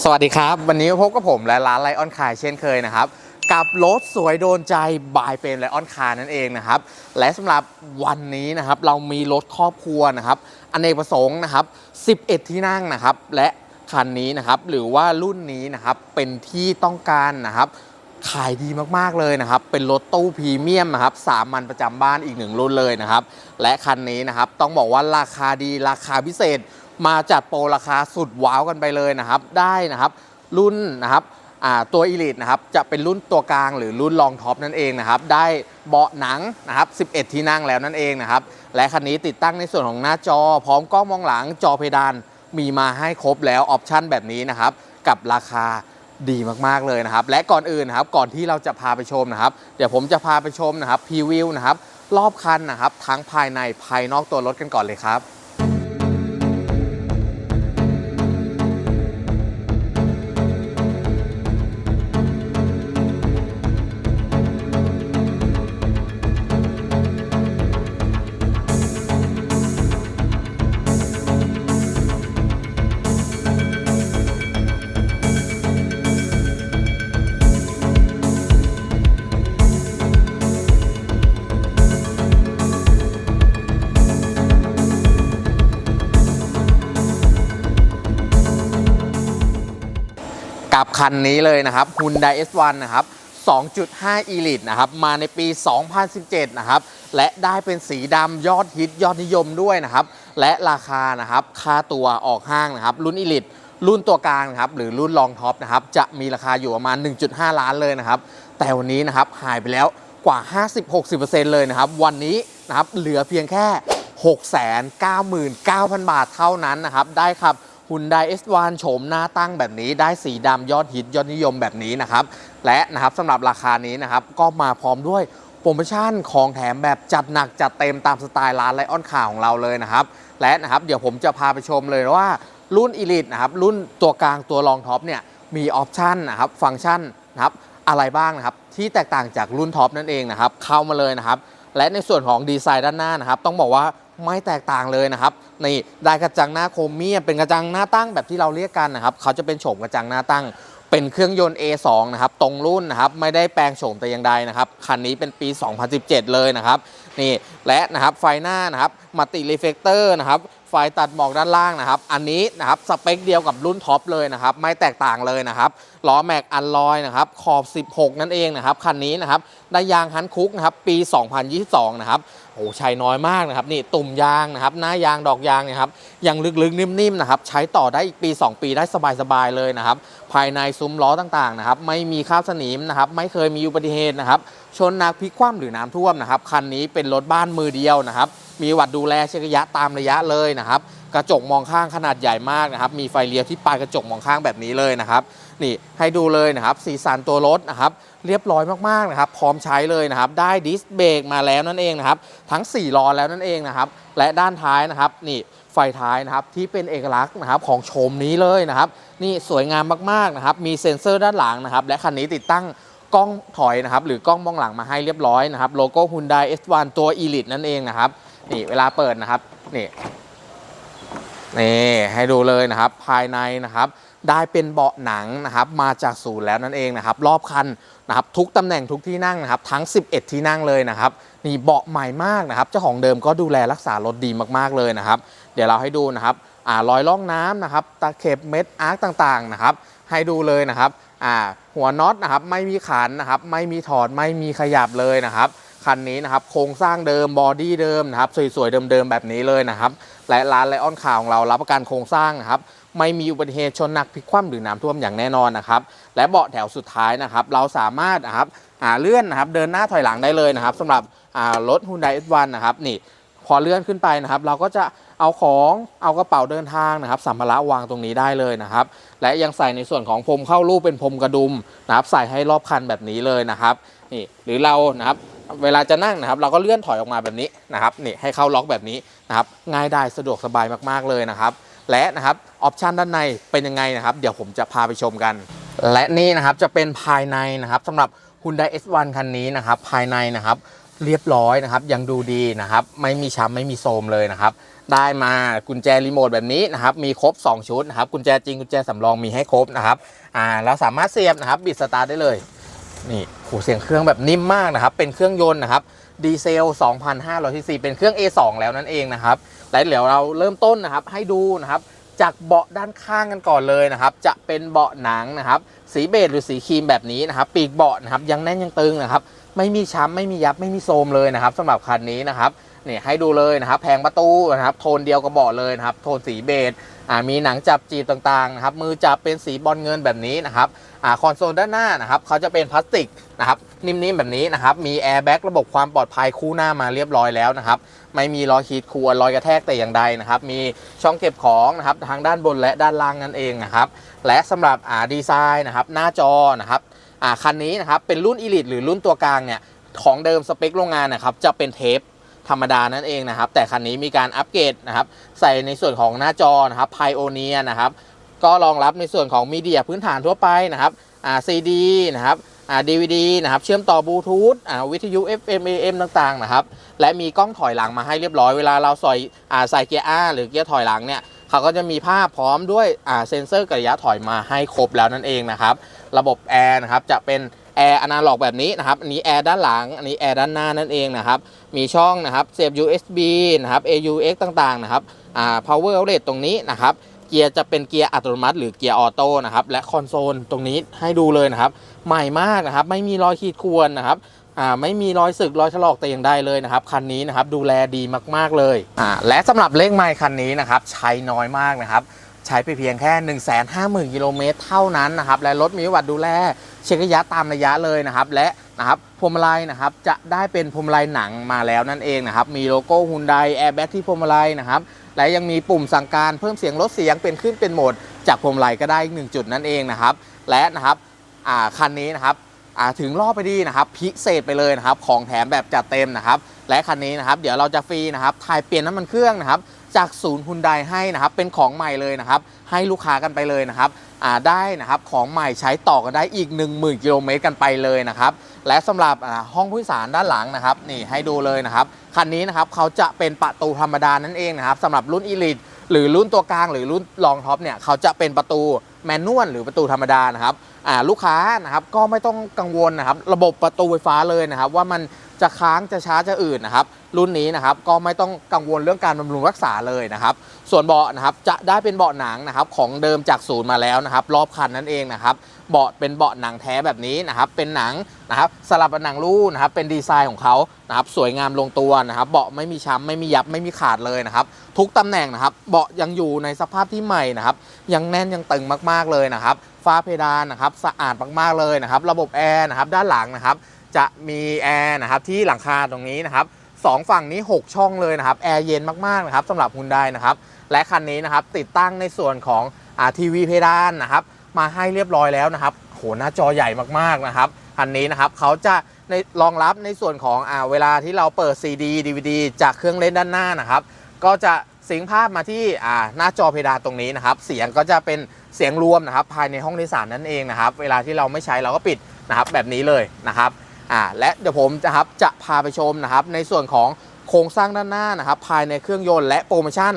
สวัสดีครับ วันนี้พบกับผมและร้านไลออนคายเช่นเคยนะครับ กับรถสวยโดนใจบายเป็นไลออนคานั่นเองนะครับ และสำหรับวันนี้นะครับ เรามีรถครอบครัวนะครับอเนกประสงค์นะครับ 11 ที่นั่งนะครับ และคันนี้นะครับ หรือว่ารุ่นนี้นะครับ เป็นที่ต้องการนะครับขายดีมากๆเลยนะครับ เป็นรถตู้พรีเมียมนะครับสามัญประจำบ้านอีกหนึ่งรุ่นเลยนะครับ และคันนี้นะครับต้องบอกว่าราคาดีราคาพิเศษ มาจัดโปรราคาสุดว้าวกันไปเลยนะครับ ได้นะครับ รุ่นนะครับตัวอีลิทนะครับจะเป็นรุ่นตัวกลางหรือรุ่นรองท็อปนั่นเองนะครับ ได้เบาะหนังนะครับ 11 ที่นั่งแล้วนั่นเองนะครับ และคันนี้ติดตั้งในส่วนของหน้าจอ พร้อมกล้องมองหลังจอเพดานมีมาให้ครบแล้วออปชั่นแบบนี้นะครับ กับราคาดีมากๆเลยนะครับ และก่อนอื่นนะครับก่อนที่เราจะพาไปชมนะครับ เดี๋ยวผมจะพาไปชมนะครับพรีวิวนะครับรอบคันนะครับ ทั้งภายในภายนอกตัวรถกันก่อนเลยครับ กับคันนี้เลยนะครับ Hyundai S1 นะครับ 2.5 Elite นะครับ มาในปี 2017 นะครับ และได้เป็นสีดำยอดฮิตยอดนิยมด้วยนะครับ และราคานะครับ ค่าตัวออกห้างนะครับ รุ่น Elite รุ่นตัวกลางนะครับหรือรุ่นรองท็อปนะครับจะมีราคาอยู่ประมาณ 1.5 ล้านเลยนะครับ แต่วันนี้นะครับหายไปแล้วกว่า 50-60%เลยนะครับ วันนี้นะครับเหลือเพียงแค่ 699,000 บาทเท่านั้นนะครับ ได้ครับ Hyundai S1 โฉมหน้าตั้งแบบนี้ได้สีดำยอดฮิตยอดนิยมแบบนี้นะครับ และนะครับสำหรับราคานี้นะครับก็มาพร้อมด้วยโปรโมชั่นของแถมแบบจัดหนักจัดเต็มตามสไตล์ร้านไลออนข่าวของเราเลยนะครับ และนะครับเดี๋ยวผมจะพาไปชมเลยว่ารุ่น Elite นะครับรุ่นตัวกลางตัวรองท็อปเนี่ยมีออปชันนะครับฟังก์ชันนะครับอะไรบ้างนะครับที่แตกต่างจากรุ่นท็อปนั่นเองนะครับเข้ามาเลยนะครับและในส่วนของดีไซน์ด้านหน้านะครับ ต้องบอกว่า ไม่แตกต่างเลยนะครับนี่ได้กระจังหน้าโครเมียมเป็นกระจังหน้าตั้งแบบที่เราเรียกกันนะครับเขาจะเป็นโฉมกระจังหน้าตั้ง เป็นเครื่องยนต์ A2 นะครับตรงรุ่นนะครับไม่ได้แปลงโฉมแต่อย่างใดนะครับคันนี้เป็นปี 2017 เลยนะครับ นี่และนะครับไฟหน้านะครับมัลติรีเฟกเตอร์นะครับไฟตัดหมอกด้านล่างนะครับ อันนี้นะครับสเปคเดียวกับรุ่นท็อปเลยนะครับ ไม่แตกต่างเลยนะครับล้อแม็กอันลอยนะครับ ขอบ 16 นั่นเองนะครับ คันนี้นะครับได้ยางฮันคุกนะครับ ปี 2022 นะครับโอ้ใช้น้อยมากนะครับ นี่ตุ่มยางนะครับ หน้ายางดอกยางเนะครับยังลึกๆ นิ่มๆนะครับ ใช้ต่อได้อีกปี 2 ปีได้สบายๆเลยนะครับ ภายในซุ้มล้อต่างๆนะครับไม่มีคราบสนิมนะครับไม่เคยมีอุบัติเหตุนะครับชนหนักพลิกคว่ำหรือน้ำท่วมนะครับคันนี้เป็นรถบ้านมือเดียวนะครับมีวัดดูแลเช็คระยะตามระยะเลยนะครับกระจกมองข้างขนาดใหญ่มากนะครับมีไฟเลี้ยวที่ปลายกระจกมองข้างแบบนี้เลยนะครับ นี่ให้ดูเลยนะครับสีสันตัวรถนะครับเรียบร้อยมากๆนะครับพร้อมใช้เลยนะครับได้ดิสเบรกมาแล้วนั่นเองนะครับทั้ง4ล้อแล้วนั่นเองนะครับและด้านท้ายนะครับนี่ไฟท้ายนะครับที่เป็นเอกลักษณ์นะครับของโฉมนี้เลยนะครับนี่สวยงามมากๆนะครับมีเซ็นเซอร์ด้านหลังนะครับและคันนี้ติดตั้งกล้องถอยนะครับหรือกล้องมองหลังมาให้เรียบร้อยนะครับโลโก้ Hyundai S1 ตัว Elite นั่นเองนะครับนี่เวลาเปิดนะครับนี่นี่ให้ดูเลยนะครับภายในนะครับ ได้เป็นเบาะหนังนะครับมาจากศูนย์แล้วนั่นเองนะครับรอบคันนะครับทุกตำแหน่งทุกที่นั่งนะครับทั้ง 11 ที่นั่งเลยนะครับนี่เบาะใหม่มากนะครับเจ้าของเดิมก็ดูแลรักษารถดีมากๆเลยนะครับ เดี๋ยวเราให้ดูนะครับอ่ารอยล่องน้ำนะครับตะเข็บเม็ดอาร์คต่างๆนะครับให้ดูเลยนะครับอ่าหัวน็อตนะครับไม่มีขันนะครับไม่มีถอดไม่มีขยับเลยนะครับคันนี้นะครับโครงสร้างเดิมบอดี้เดิมนะครับสวยๆเดิมๆแบบนี้เลยนะครับและร้านไลออนข่าวของเรารับประกันโครงสร้างนะครับ ไม่มีอุบัติเหตุชนหนักพลิกคว่ำหรือน้ำท่วมอย่างแน่นอนนะครับและเบาะแถวสุดท้ายนะครับเราสามารถนะครับอ่าเลื่อนนะครับเดินหน้าถอยหลังได้เลยนะครับสำหรับรถ Hyundai S1 นะครับนี่พอเลื่อนขึ้นไปนะครับ เราก็จะเอาของเอากระเป๋าเดินทางนะครับสัมภาระวางตรงนี้ได้เลยนะครับ และยังใส่ในส่วนของพรมเข้ารูปเป็นพรมกระดุมนะครับ ใส่ให้รอบคันแบบนี้เลยนะครับนี่หรือเรานะครับเวลาจะนั่งนะครับ เราก็เลื่อนถอยออกมาแบบนี้นะครับนี่ให้เข้าล็อกแบบนี้นะครับง่ายได้สะดวกสบายมากๆเลยนะครับ และนะครับออปชันด้านในเป็นยังไงนะครับ เดี๋ยวผมจะพาไปชมกัน และนี่นะครับจะเป็นภายในนะครับสำหรับ Hyundai S1 คันนี้นะครับ ภายในนะครับเรียบร้อยนะครับ ยังดูดีนะครับ ไม่มีช้ำไม่มีโทมเลยนะครับ ได้มากุญแจรีโมทแบบนี้นะครับ มีครบ 2 ชุดนะครับ กุญแจจริงกุญแจสำรองมีให้ครบนะครับอ่าแล้วสามารถเสียบนะครับบิดสตาร์ทได้เลย นี่โหเสียงเครื่องแบบนิ่มมากนะครับ เป็นเครื่องยนต์นะครับดีเซล 2,500ซีซีเป็นเครื่อง A2 แล้วนั่นเองนะครับ และเดี๋ยวเราเริ่มต้นนะครับให้ดูนะครับจากเบาะด้านข้างกันก่อนเลยนะครับ จะเป็นเบาะหนังนะครับ สีเบจหรือสีครีมแบบนี้นะครับ ปีกเบาะนะครับยังแน่นยังตึงนะครับ ไม่มีช้ำไม่มียับไม่มีโทมเลยนะครับสำหรับคันนี้นะครับ นี่ให้ดูเลยนะครับแผงประตูนะครับโทนเดียวกับเบาะเลยนะครับโทนสีเบจมีหนังจับจีบต่างๆนะครับมือจับเป็นสีบอลเงินแบบนี้นะครับอคอนโซลด้านหน้านะครับเขาจะเป็นพลาสติกนะครับนิ่มๆแบบนี้นะครับมีแอร์แบ็กระบบความปลอดภัยคู่หน้ามาเรียบร้อยแล้วนะครับไม่มีรอยขีดข่วนรอยกระแทกแต่อย่างใดนะครับมีช่องเก็บของนะครับทางด้านบนและด้านล่างนั่นเองนะครับและสำหรับดีไซน์นะครับหน้าจอนะครับคันนี้นะครับเป็นรุ่น Elite หรือรุ่นตัวกลางเนี่ยของเดิมสเปคโรงงานนะครับจะเป็นเทป ธรรมดานั่นเองนะครับ แต่คันนี้มีการอัปเกรดนะครับ ใส่ในส่วนของหน้าจอนะครับ Pioneer นะครับ ก็รองรับในส่วนของมีเดียพื้นฐานทั่วไปนะครับอ่าซีดีนะครับอ่าดีวดีนะครับ เชื่อมต่อบลูทูธอ่าวิทยุ FM AM ต่างๆนะครับ และมีกล้องถอยหลังมาให้เรียบร้อยเวลาเราใส่อ่าใส่เกียร์ R หรือเกียร์ถอยหลังเนี่ยเขาก็จะมีภาพพร้อมด้วยอ่าเซ็นเซอร์กระยะถอยมาให้ครบแล้วนั่นเองนะครับ ระบบแอร์นะครับจะเป็น แอร์อนาล็อกแบบนี้นะครับอันนี้แอร์ด้านหลัง อันนี้แอร์ด้านหน้านั่นเองนะครับ มีช่องนะครับเสียบ USB นะครับ AUX ต่างๆนะครับอ่า power outlet ตรงนี้นะครับเกียร์จะเป็นเกียร์อัตโนมัติ หรือเกียร์ออโต้นะครับและคอนโซลตรงนี้ให้ดูเลยนะครับ ใหม่มากนะครับ ไม่มีรอยขีดข่วนนะครับอ่าไม่มีรอยสึกรอยถลอกแต่อย่างใดเลยนะครับคันนี้นะครับดูแลดีมากๆเลยอ่าและสำหรับเลขไมล์คันนี้นะครับใช้น้อยมากนะครับ ใช้ไปเพียงแค่ 1 5 0 0 0 0กิโลเมตรเท่านั้นนะครับ และรถมีวัติดูแลเช็คระยะตามระยะเลยนะครับ และนะครับพวงมาลัยนะครับจะได้เป็นพวงมาลัยหนังมาแล้วนั่นเองนะครับ มีโลโก้ฮุนไดแอร์แบ็กที่พวงมาลัยนะครับ และยังมีปุ่มสั่งการเพิ่มเสียงลดเสียงเป็นขึ้นเป็นโหมด จากพวงมาลัยก็ได้อีกหนึ่งจุดนั่นเองนะครับ และนะครับคันนี้นะครับถึงรอบไปดีนะครับ พิเศษไปเลยนะครับ ของแถมแบบจัดเต็มนะครับ และคันนี้นะครับ เดี๋ยวเราจะฟรีนะครับถ่ายเปลี่ยนน้ำมันเครื่องนะครับ จากศูนย์ฮุนไดให้นะครับเป็นของใหม่เลยนะครับให้ลูกค้ากันไปเลยนะครับได้นะครับของใหม่ใช้ต่อกันได้อีก 10,000กิโลเมตรกันไปเลยนะครับและสำหรับห้องผู้โดยสารด้านหลังนะครับนี่ให้ดูเลยนะครับคันนี้นะครับเขาจะเป็นประตูธรรมดานั่นเองนะครับสำหรับรุ่นอีลิทหรือรุ่นตัวกลางหรือรุ่นรองท็อปเนี่ยเขาจะเป็นประตูแมนนวลหรือประตูธรรมดานะครับลูกค้านะครับก็ไม่ต้องกังวลนะครับระบบประตูไฟฟ้าเลยนะครับว่ามัน จะค้างจะช้าจะอืดนะครับ รุ่นนี้นะครับก็ไม่ต้องกังวลเรื่องการบำรุงรักษาเลยนะครับ ส่วนเบาะนะครับจะได้เป็นเบาะหนังนะครับของเดิมจากศูนย์มาแล้วนะครับ รอบคันนั่นเองนะครับเบาะเป็นเบาะหนังแท้แบบนี้นะครับ เป็นหนังนะครับสลับหนังรูนะครับเป็นดีไซน์ของเขานะครับ สวยงามลงตัวนะครับ เบาะไม่มีช้ำไม่มียับไม่มีขาดเลยนะครับ ทุกตำแหน่งนะครับเบาะยังอยู่ในสภาพที่ใหม่นะครับ ยังแน่นยังตึงมากๆเลยนะครับฟ้าเพดานนะครับ สะอาดมากๆเลยนะครับ ระบบแอร์นะครับ ด้านหลังนะครับ จะมีแอร์นะครับที่หลังคาตรงนี้นะครับสองฝั่งนี้ 6 ช่องเลยนะครับแอร์เย็นมากๆนะครับสำหรับฮุนไดนะครับและคันนี้นะครับติดตั้งในส่วนของทีวีเพดานนะครับมาให้เรียบร้อยแล้วนะครับโหหน้าจอใหญ่มากๆนะครับคันนี้นะครับเขาจะในรองรับในส่วนของอ่าเวลาที่เราเปิด CD DVD จากเครื่องเล่นด้านหน้านะครับก็จะสิงภาพมาที่อ่าหน้าจอเพดานตรงนี้นะครับเสียงก็จะเป็นเสียงรวมนะครับภายในห้องโดยสารนั่นเองนะครับเวลาที่เราไม่ใช้เราก็ปิดนะครับแบบนี้เลยนะครับ อ่าและเดี๋ยวผมจะครับจะพาไปชมนะครับในส่วนของโครงสร้างด้านหน้านะครับภายในเครื่องยนต์และโปรโมชั่น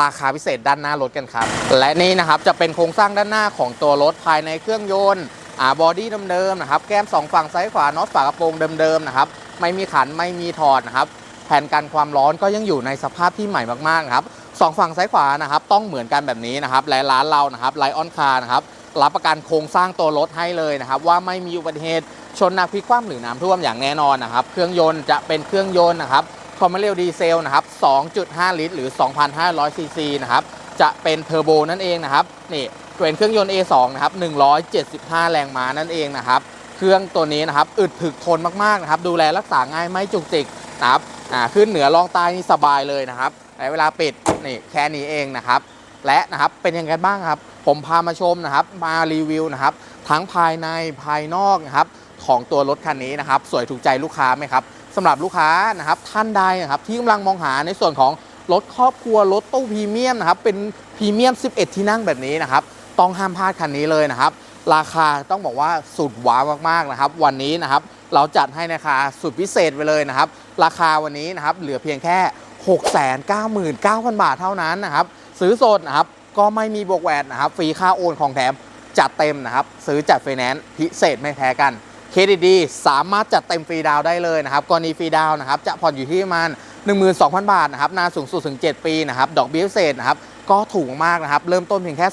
ราคาพิเศษด้านหน้ารถกันครับ และนี่นะครับจะเป็นโครงสร้างด้านหน้าของตัวรถภายในเครื่องยนต์อ่าบอดี้เดิมๆนะครับแก้มสองฝั่งซ้ายขวาน็อตฝากระโปรงเดิมๆนะครับไม่มีขันไม่มีถอดนะครับแผ่นกันความร้อนก็ยังอยู่ในสภาพที่ใหม่มากๆนะครับสองฝั่งซ้ายขวานะครับต้องเหมือนกันแบบนี้นะครับและร้านเรานะครับไลออนคาร์นะครับรับประกันโครงสร้างตัวรถให้เลยนะครับว่าไม่มีอุบัติเหตุ ชนนักพิกคว่ำหรือน้ำท่วมอย่างแน่นอนนะครับ เครื่องยนต์จะเป็นเครื่องยนต์นะครับคอมเมอร์เรลดีเซลนะครับ 2.5 ลิตร หรือ 2,500 ซีซีนะครับ จะเป็นเทอร์โบนั่นเองนะครับ นี่เป็นเครื่องยนต์ A2 นะครับ 175 แรงม้านั่นเองนะครับ เครื่องตัวนี้นะครับ อึดถึกทนมากๆนะครับ ดูแลรักษาง่ายไม่จุกจิกนะครับ อ่า ขึ้นเหนือลองใต้นี่สบายเลยนะครับในเวลาปิด นี่แค่นี้เองนะครับ และนะครับ เป็นยังไงบ้างครับ ผมพามาชมนะครับ มารีวิวนะครับ ทั้งภายในภายนอกนะครับ ของตัวรถคันนี้นะครับ สวยถูกใจลูกค้าไหมครับสำหรับลูกค้านะครับท่านใดนะครับที่กำลังมองหาในส่วนของรถครอบครัวรถตู้พรีเมียมนะครับเป็นพรีเมียม 11 ที่นั่งแบบนี้นะครับต้องห้ามพลาดคันนี้เลยนะครับ ราคาต้องบอกว่าสุดว้าวมากๆนะครับ วันนี้นะครับเราจัดให้นราคาสุดพิเศษไปเลยนะครับ ราคาวันนี้นะครับเหลือเพียงแค่ 699,000 บาทเท่านั้นนะครับ ซื้อสดนะครับก็ไม่มีบวกแวดนะครับฟรีค่าโอนของแถมจัดเต็มนะครับ ซื้อจัดไฟแนนซ์พิเศษไม่แพ้กัน เครดิตดีสามารถจัดเต็มฟรีดาวได้เลยนะครับกรณีฟรีดาวนะครับจะผ่อนอยู่ที่ประมาณ12,000 บาทนะครับนานสูงสุดถึง 7 ปีนะครับดอกเบี้ยพิเศษนะครับก็ถูกมากนะครับเริ่มต้นเพียงแค่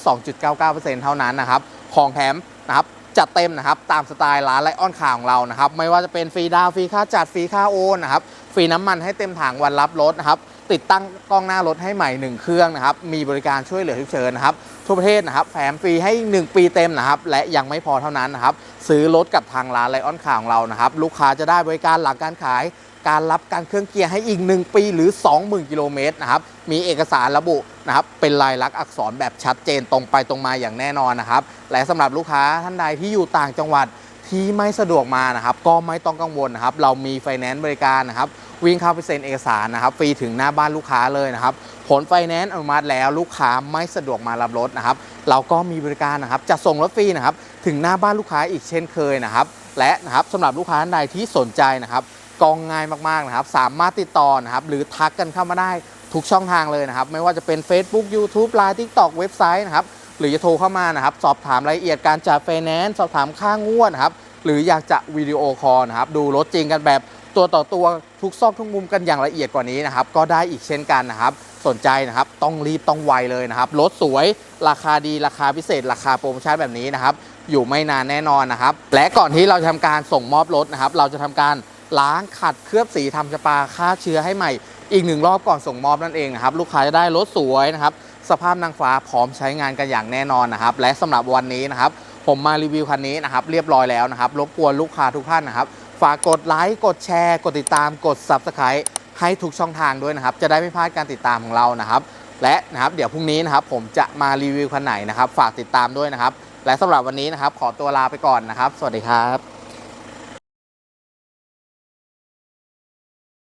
2.99%เท่านั้นนะครับของแถมนะครับจัดเต็มนะครับตามสไตล์ร้านไลออนคาของเรานะครับไม่ว่าจะเป็นฟรีดาวฟรีค่าจัดฟรีค่าโอนนะครับฟรีน้ำมันให้เต็มถังวันรับรถนะครับติดตั้งกล้องหน้ารถให้ใหม่ 1 เครื่องนะครับมีบริการช่วยเหลือทุกเชิญนะครับทั่วประเทศนะครับแถมฟรีให้ 1 ปีเต็มนะครับและยังไม่พอเท่านั้นนะครับ ซื้อรถกับทางร้านไลออนคาของเรานะครับ ลูกค้าจะได้บริการหลังการขายการรับการเครื่องเกียร์ให้อีก 1 ปีหรือ 20,000 กิโลเมตรนะครับ มีเอกสารระบุนะครับ เป็นลายลักษณ์อักษรแบบชัดเจนตรงไปตรงมาอย่างแน่นอนนะครับ และสำหรับลูกค้าท่านใดที่อยู่ต่างจังหวัด ที่ไม่สะดวกมานะครับ ก็ไม่ต้องกังวลนะครับ เรามีไฟแนนซ์บริการนะครับ วิ่งเข้าไปเซ็นเอกสารนะครับ ฟรีถึงหน้าบ้านลูกค้าเลยนะครับ ผลไฟแนนซ์อนุมัติแล้วลูกค้าไม่สะดวกมารับรถนะครับ เราก็มีบริการนะครับจะส่งรถฟรีนะครับ ถึงหน้าบ้านลูกค้าอีกเช่นเคยนะครับ และนะครับสำหรับลูกค้าท่านใดที่สนใจนะครับกองง่ายมากๆนะครับ สามารถติดต่อนะครับ หรือทักกันเข้ามาได้ทุกช่องทางเลยนะครับ ไม่ว่าจะเป็น Facebook YouTube Line TikTok เว็บไซต์นะครับ หรือจะโทรเข้ามานะครับ สอบถามรายละเอียดการจ่ายไฟแนนซ์สอบถามค่างวดนะครับ หรืออยากจะวิดีโอคอลนะครับ ดูรถจริงกันแบบตัวต่อตัวทุกซอกทุกมุมกันอย่างละเอียดกว่านี้นะครับ ก็ได้อีกเช่นกันนะครับ สนใจนะครับ ต้องรีบต้องไวเลยนะครับ รถสวย ราคาดี ราคาพิเศษ ราคาโปรโมชั่นแบบนี้นะครับ อยู่ไม่นานแน่นอนนะครับ และก่อนที่เราจะทำการส่งมอบรถนะครับ เราจะทำการล้างขัดเคลือบสีทำสปาฆ่าเชื้อให้ใหม่ อีกหนึ่งรอบก่อนส่งมอบนั่นเองนะครับ ลูกค้าจะได้รถสวยนะครับ สภาพนางฟ้าพร้อมใช้งานกันอย่างแน่นอนนะครับ และสำหรับวันนี้นะครับ ผมมารีวิวคันนี้นะครับ เรียบร้อยแล้วนะครับ รบกวนลูกค้าทุกท่านนะครับ ฝากกดไลค์ กดแชร์ กดติดตาม กด Subscribe ให้ทุกช่องทางด้วยนะครับ จะได้ไม่พลาดการติดตามของเรานะครับ และนะครับ เดี๋ยวพรุ่งนี้นะครับ ผมจะมารีวิวคันไหนนะครับ ฝากติดตามด้วยนะครับ และสำหรับวันนี้นะครับ ขอตัวลาไปก่อนนะครับ สวัสดีครับ